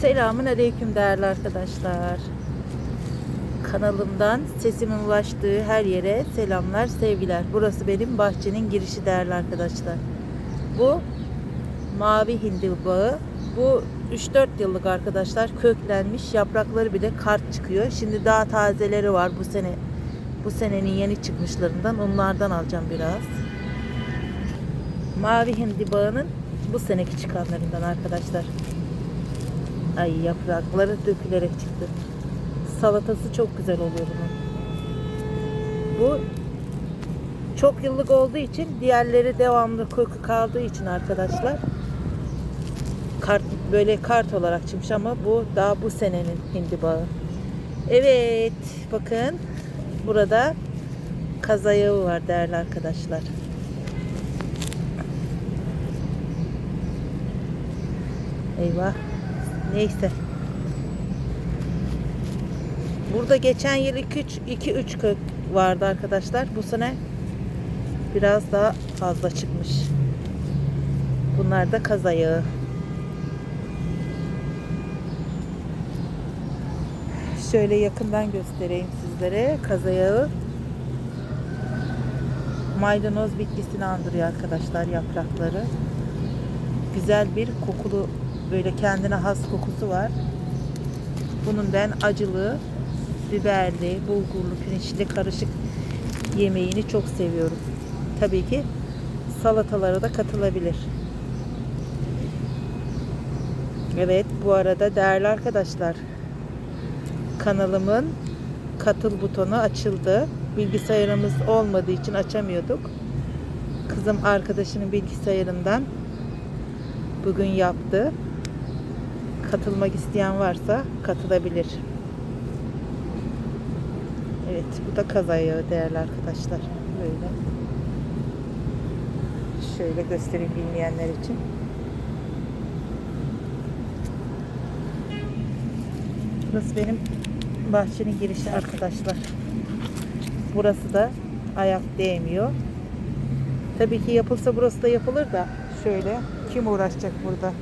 Selamun Aleyküm değerli arkadaşlar. Kanalımdan sesimin ulaştığı her yere selamlar, sevgiler. Burası benim bahçenin girişi değerli arkadaşlar. Bu mavi hindibağı. Bu 3-4 yıllık arkadaşlar köklenmiş. Yaprakları bile kart çıkıyor. Şimdi daha tazeleri var bu sene. Bu senenin yeni çıkmışlarından. Onlardan alacağım biraz. Mavi hindibağının bu seneki çıkanlarından arkadaşlar. Ay yaprakları dökülerek çıktı. Salatası çok güzel oluyor bunun. Bu çok yıllık olduğu için diğerleri devamlı kökü kaldığı için arkadaşlar kart böyle kart olarak çıkmış ama bu daha bu senenin hindibağı. Evet bakın burada kazayağı var değerli arkadaşlar. Eyvah. Neyse. Burada geçen yıl 2-3 kök vardı arkadaşlar. Bu sene biraz daha fazla çıkmış. Bunlar da kazayağı. Şöyle yakından göstereyim sizlere. Kazayağı maydanoz bitkisini andırıyor arkadaşlar yaprakları. Güzel bir kokulu böyle kendine has kokusu var. Bunun ben acılı, biberli, bulgurlu, pirinçli karışık yemeğini çok seviyorum. Tabii ki salatalara da katılabilir. Evet bu arada değerli arkadaşlar kanalımın katıl butonu açıldı. Bilgisayarımız olmadığı için açamıyorduk. Kızım arkadaşının bilgisayarından bugün yaptı. Katılmak isteyen varsa katılabilir. Evet bu da kazayağı değerli arkadaşlar. Böyle. Şöyle göstereyim bilmeyenler için. Burası benim bahçenin girişi arkadaşlar. Burası da ayak değmiyor. Tabii ki yapılsa burası da yapılır da şöyle kim uğraşacak burada?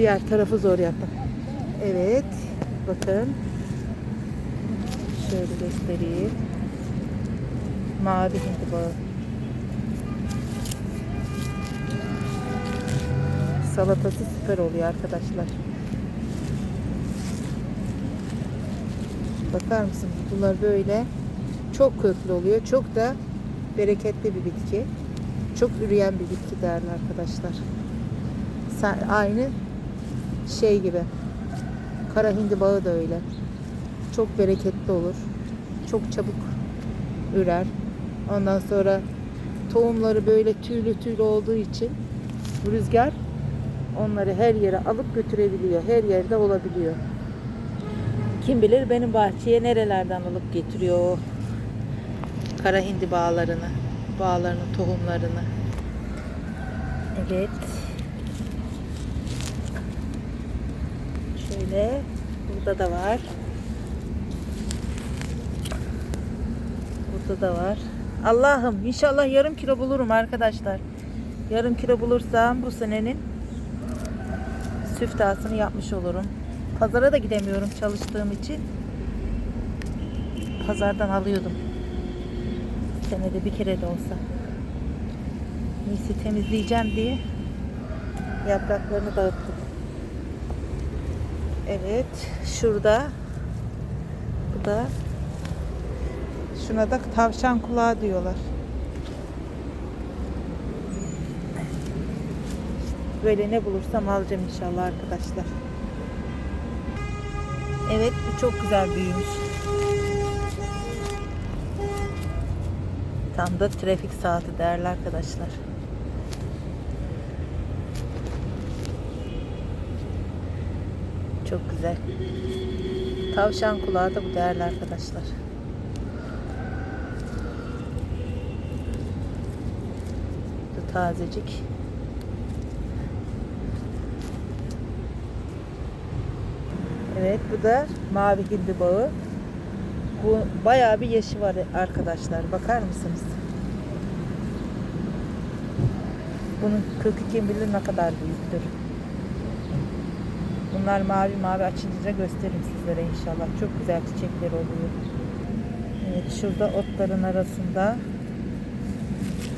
Diğer tarafı zor yapın. Evet. Bakın. Şöyle göstereyim. Mavi hindibağı. Salatası süper oluyor arkadaşlar. Bakar mısınız? Bunlar böyle çok köklü oluyor. Çok da bereketli bir bitki. Çok üreyen bir bitki değerli arkadaşlar. Aynı şey gibi. Kara hindibağı da öyle. Çok bereketli olur. Çok çabuk ürer. Ondan sonra tohumları böyle tüylü tüylü olduğu için rüzgar onları her yere alıp götürebiliyor. Her yerde olabiliyor. Kim bilir benim bahçeye nerelerden alıp getiriyor o kara hindi bağlarını, bağlarının tohumlarını. Evet. Şöyle burada da var. Burada da var. Allah'ım inşallah yarım kilo bulurum arkadaşlar. Yarım kilo bulursam bu senenin süftasını yapmış olurum. Pazara da gidemiyorum çalıştığım için. Pazardan alıyordum. Senede bir kere de olsa. Neyse temizleyeceğim diye yapraklarını dağıttım. Evet. Şurada bu da şuna da tavşan kulağı diyorlar. Böyle ne bulursam alacağım inşallah arkadaşlar. Evet bu çok güzel büyümüş. Tam da trafik saati değerli arkadaşlar. Çok güzel. Tavşan kulağı da bu değerli arkadaşlar. Bu tazecik. Evet bu da mavi hindibağı. Bu bayağı bir yaşı var arkadaşlar. Bakar mısınız? Bunun kökü kim bilir ne kadar büyüktür. Bunlar mavi mavi açınca gösteririm sizlere inşallah. Çok güzel çiçekler oluyor. Evet şurada otların arasında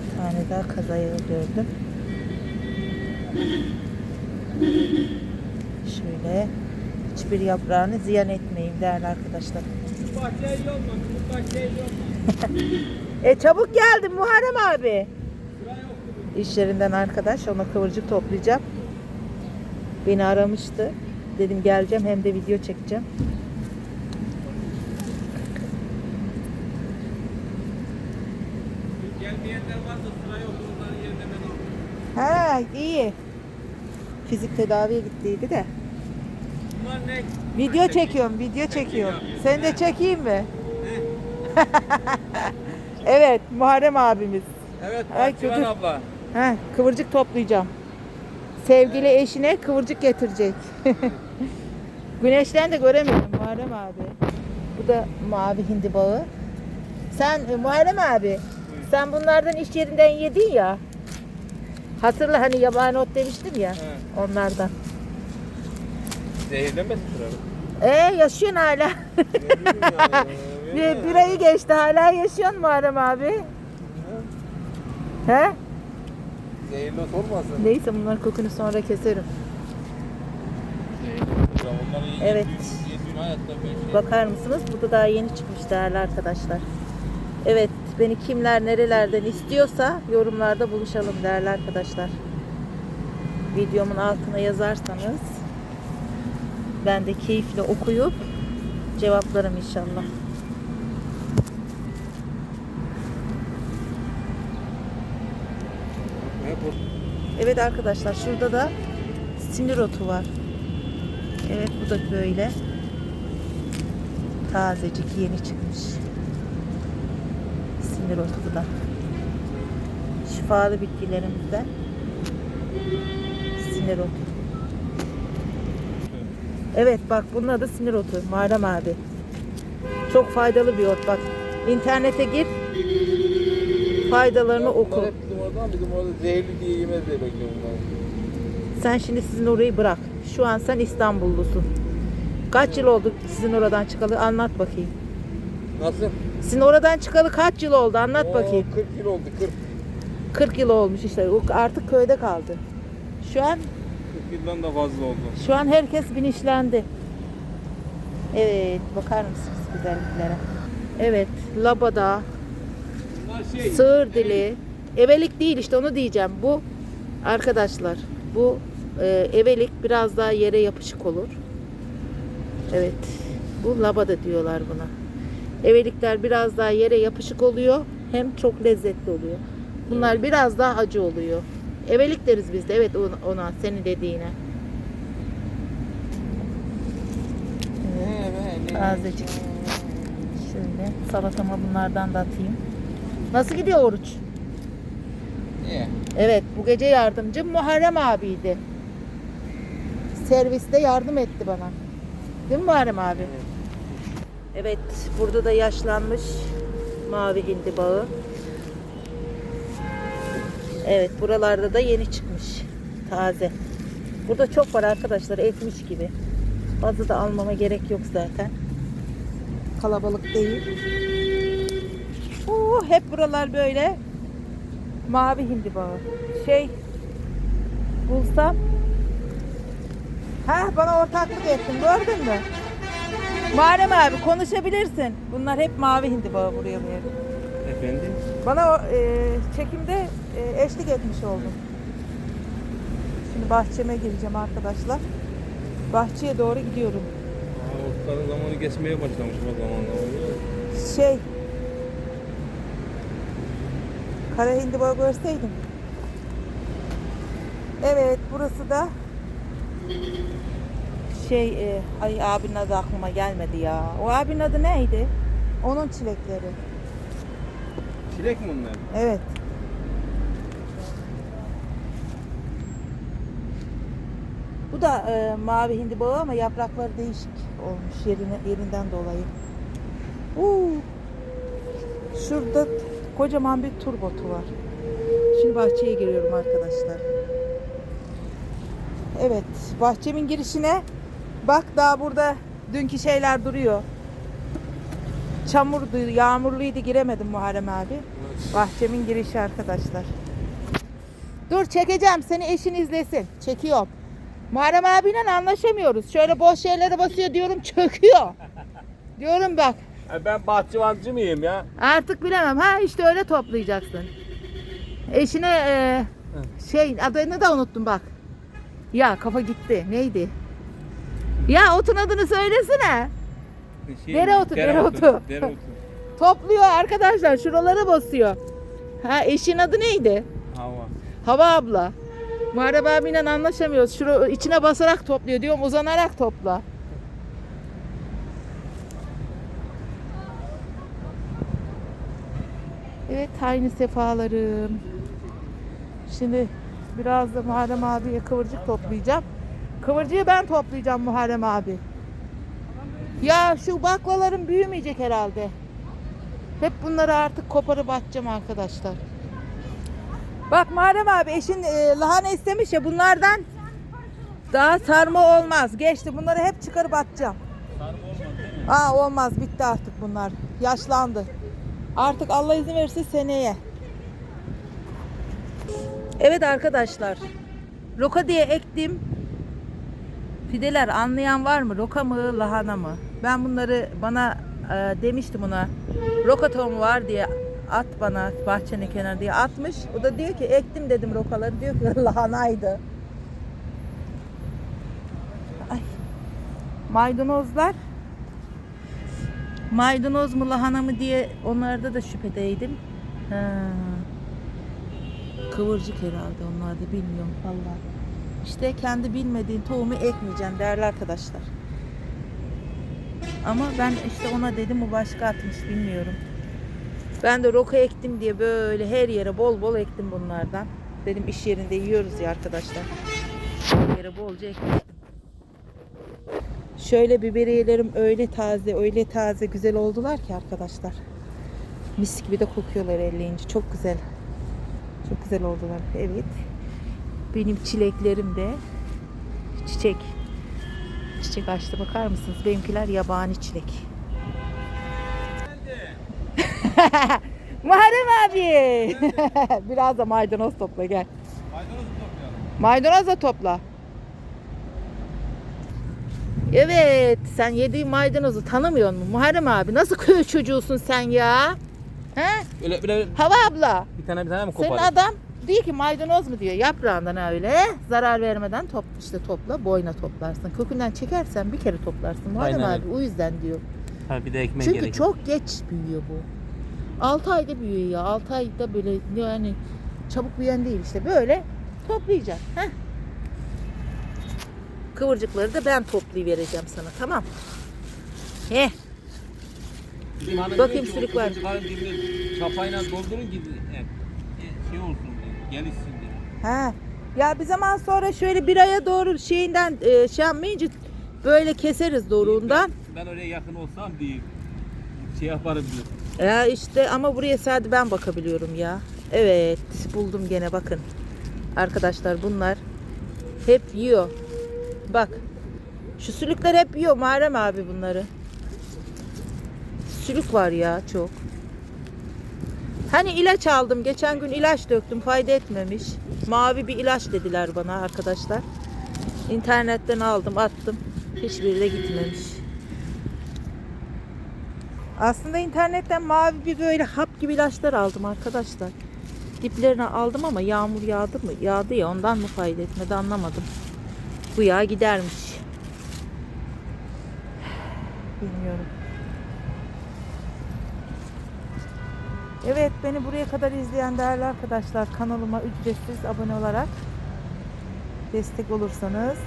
bir tane daha kazayağı gördüm. Şöyle hiçbir yaprağını ziyan etmeyin değerli arkadaşlar. E çabuk geldin Muharrem abi. İş yerinden arkadaş ona kıvırcık toplayacağım. Beni aramıştı. Dedim geleceğim hem de video çekeceğim. Gelmeyenler varsa yerine ben. Ha iyi. Fizik tedaviye gittiydi de. Bunlar ne? Video çekiyorum, video çekiyorum. Seni de çekeyim mi? evet, Muharrem abimiz. Evet, Ay, Bahçıvan abla. Ha, kıvırcık toplayacağım. Sevgili eşine kıvırcık getirecek. Güneşten de göremiyorum Muharrem abi. Bu da mavi hindibağı. Sen e, Muharrem abi, sen bunlardan iş yerinden yedin ya. Hatırla hani yabani ot demiştim ya. He. Onlardan. Zehirlemesin sıra. Ee yaşıyorsun hala. bir, bir ayı geçti hala yaşıyorsun Muharrem abi. He? Zehirli olmasın. Neyse bunların kokunu sonra keserim. Evet. Bakar mısınız? Bu da daha yeni çıkmış değerli arkadaşlar. Evet, beni kimler nerelerden istiyorsa yorumlarda buluşalım değerli arkadaşlar. Videomun altına yazarsanız ben de keyifle okuyup cevaplarım inşallah. Hep o- Evet arkadaşlar şurada da sinir otu var. Evet bu da böyle. Tazecik yeni çıkmış. Sinir otu bu da. Şifalı bitkilerimizden. Sinir otu. Evet bak bunun adı sinir otu. Muharrem abi. Çok faydalı bir ot bak. İnternete gir. Faydalarını oku. Hep bizim orada zehirli diye yemez diye bekliyorum ben. Sen şimdi sizin orayı bırak. Şu an sen İstanbullusun. Kaç yıl oldu sizin oradan çıkalı? Anlat bakayım. Nasıl? Sizin oradan çıkalı kaç yıl oldu? Anlat Oo, bakayım. 40 yıl oldu, 40. 40 yıl olmuş işte. O Artık köyde kaldı. Şu an 40 yıldan da fazla oldu. şu an herkes bilinçlendi. Evet, bakar mısınız güzelliklere? Evet, labada, Bunlar şey... sığır dili, evelik değil işte onu diyeceğim. Bu arkadaşlar, bu e, evelik biraz daha yere yapışık olur. Evet, bu labada diyorlar buna. Evelikler biraz daha yere yapışık oluyor, hem çok lezzetli oluyor. Bunlar biraz daha acı oluyor. Evelik deriz biz de, evet ona, senin dediğine. Azıcık. Şöyle salatama bunlardan da atayım. Nasıl gidiyor oruç? Evet, bu gece yardımcım Muharrem abiydi. Serviste yardım etti bana. Değil mi Muharrem abi? Evet, burada da yaşlanmış mavi hindibağı. Evet, buralarda da yeni çıkmış. Taze. Burada çok var arkadaşlar, ekmiş gibi. Fazla da almama gerek yok zaten. Kalabalık değil. Oo, hep buralar böyle mavi hindibağı. Şey bulsam Ha bana ortaklık ettin gördün mü? Muharrem abi konuşabilirsin. Bunlar hep mavi hindibağı buraya buraya. Efendim? Bana o, e, çekimde e, eşlik etmiş oldun. Şimdi bahçeme gireceğim arkadaşlar. Bahçeye doğru gidiyorum. Aa, ortaların zamanı geçmeye başlamış o zamanlar. Şey Kara hindibağı görseydim. Evet burası da şey e, ay abinin adı aklıma gelmedi ya. O abinin adı neydi? Onun çilekleri. Çilek mi onlar? Evet. Bu da e, mavi hindibağı ama yaprakları değişik olmuş yerine, yerinden dolayı. Uuu. Şurada kocaman bir turbotu var. Şimdi bahçeye giriyorum arkadaşlar. Evet, bahçemin girişine Bak daha burada dünkü şeyler duruyor. Çamurdu, yağmurluydu giremedim Muharrem abi. Bahçemin girişi arkadaşlar. Dur çekeceğim seni eşin izlesin. Çekiyorum. Muharrem abiyle anlaşamıyoruz. Şöyle boş şeylere basıyor diyorum çöküyor. diyorum bak. E ben bahçıvancı mıyım ya? Artık bilemem. Ha işte öyle toplayacaksın. Eşine e, şey adını da unuttum bak. Ya kafa gitti. Neydi? Ya otun adını söylesene. Şey, Dereotu, dereotu. Dereotu. Topluyor arkadaşlar. Şuralara basıyor. Ha eşin adı neydi? Hava. Hava abla. Muharrem abiyle anlaşamıyoruz. Şura içine basarak topluyor diyorum uzanarak topla. Evet aynı sefalarım. Şimdi biraz da Muharrem abiye kıvırcık toplayacağım. Kıvırcığı ben toplayacağım Muharrem abi. Ya şu baklaların büyümeyecek herhalde. Hep bunları artık koparıp atacağım arkadaşlar. Bak Muharrem abi eşin e, lahana istemiş ya bunlardan daha sarma olmaz. Geçti bunları hep çıkarıp atacağım. Aa olmaz bitti artık bunlar. Yaşlandı. Artık Allah izin verirse seneye. Evet arkadaşlar. Roka diye ektim. Fideler anlayan var mı? Roka mı, lahana mı? Ben bunları bana e, demiştim ona. Roka tohumu var diye at bana bahçenin kenarı diye atmış. O da diyor ki ektim dedim rokaları. Diyor ki lahanaydı. Ay. Maydanozlar. Maydanoz mu lahana mı diye onlarda da şüphedeydim. Ha. Kıvırcık herhalde onlarda bilmiyorum vallahi. İşte kendi bilmediğin tohumu ekmeyeceksin değerli arkadaşlar. Ama ben işte ona dedim o başka atmış bilmiyorum. Ben de roka ektim diye böyle her yere bol bol ektim bunlardan. Dedim iş yerinde yiyoruz ya arkadaşlar. Her yere bolca ekmiştim. Şöyle biberiyelerim öyle taze, öyle taze güzel oldular ki arkadaşlar. Mis gibi de kokuyorlar elleyince. Çok güzel. Çok güzel oldular. Evet. Benim çileklerim de çiçek. Çiçek açtı bakar mısınız? Benimkiler yabani çilek. Muharrem abi. Biraz da maydanoz topla gel. Maydanoz toplayalım? Maydanoz da topla. Evet, sen yediğin maydanozu tanımıyor musun Muharrem abi? Nasıl köy çocuğusun sen ya? He? Öyle, öyle Hava abla, bir tane bir tane mi senin koparayım? adam diyor ki maydanoz mu diyor. Yaprağından öyle zarar vermeden top, işte topla, boyuna toplarsın. Kökünden çekersen bir kere toplarsın Muharrem Aynen abi. O yüzden diyor. Ha bir de ekmek Çünkü gerek. çok geç büyüyor bu. 6 ayda büyüyor ya. 6 ayda böyle yani çabuk büyüyen değil işte. Böyle toplayacaksın. Heh. Kıvırcıkları da ben toplayıvereceğim sana tamam. He. Bakayım o var. çapayla doldurun ki e, e, şey olsun diyor, gelişsin diyor. Ha. Ya bir zaman sonra şöyle bir aya doğru şeyinden e, şey yapmayınca böyle keseriz doruğundan. Ben oraya yakın olsam diyeyim. Şey yaparım diyor. Ya işte ama buraya sadece ben bakabiliyorum ya. Evet buldum gene bakın. Arkadaşlar bunlar hep yiyor. Bak. Şu sülükler hep yiyor Muharrem abi bunları. Sülük var ya çok. Hani ilaç aldım. Geçen gün ilaç döktüm. Fayda etmemiş. Mavi bir ilaç dediler bana arkadaşlar. İnternetten aldım attım. Hiçbiri de gitmemiş. Aslında internetten mavi bir böyle hap gibi ilaçlar aldım arkadaşlar. Diplerine aldım ama yağmur yağdı mı? Yağdı ya ondan mı fayda etmedi anlamadım. Bu yağ gidermiş. Bilmiyorum. Evet beni buraya kadar izleyen değerli arkadaşlar kanalıma ücretsiz abone olarak destek olursanız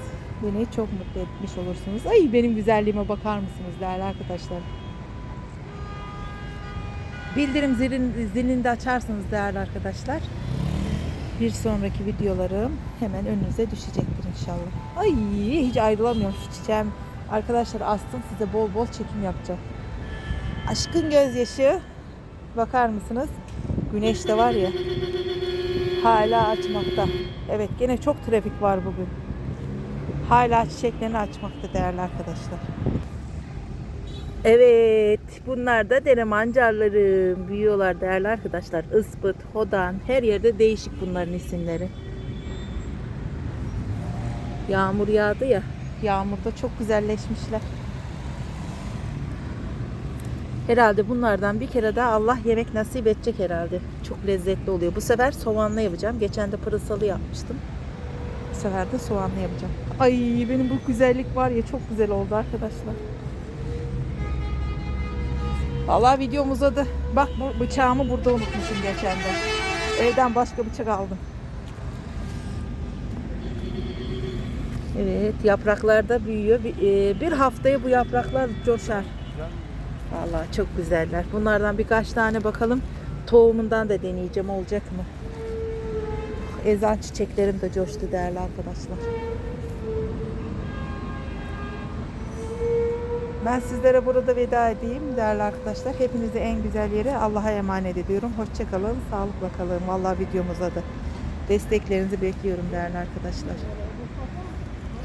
beni çok mutlu etmiş olursunuz. Ay benim güzelliğime bakar mısınız değerli arkadaşlar? Bildirim zilini, de açarsanız değerli arkadaşlar. Bir sonraki videolarım hemen önünüze düşecektir inşallah. Ay hiç ayrılamıyorum şu çiçeğim. Arkadaşlar astım size bol bol çekim yapacağım. Aşkın gözyaşı. Bakar mısınız? Güneş de var ya. Hala açmakta. Evet gene çok trafik var bugün. Hala çiçeklerini açmakta değerli arkadaşlar. Evet, bunlar da dere mancarları. Büyüyorlar değerli arkadaşlar. Ispıt, hodan, her yerde değişik bunların isimleri. Yağmur yağdı ya, yağmurda çok güzelleşmişler. Herhalde bunlardan bir kere daha Allah yemek nasip edecek herhalde. Çok lezzetli oluyor. Bu sefer soğanlı yapacağım. Geçen de pırasalı yapmıştım. Bu sefer de soğanlı yapacağım. Ay benim bu güzellik var ya çok güzel oldu arkadaşlar. Vallahi videom uzadı. Bak bu bıçağımı burada unutmuşum geçen de. Evden başka bıçak aldım. Evet yapraklar da büyüyor. Bir, e, bir haftaya bu yapraklar coşar. Vallahi çok güzeller. Bunlardan birkaç tane bakalım. Tohumundan da deneyeceğim olacak mı? Ezan çiçeklerim de coştu değerli arkadaşlar. Ben sizlere burada veda edeyim değerli arkadaşlar. Hepinizi en güzel yere Allah'a emanet ediyorum. Hoşçakalın, sağlıkla kalın. Vallahi videomuz adı. Desteklerinizi bekliyorum değerli arkadaşlar.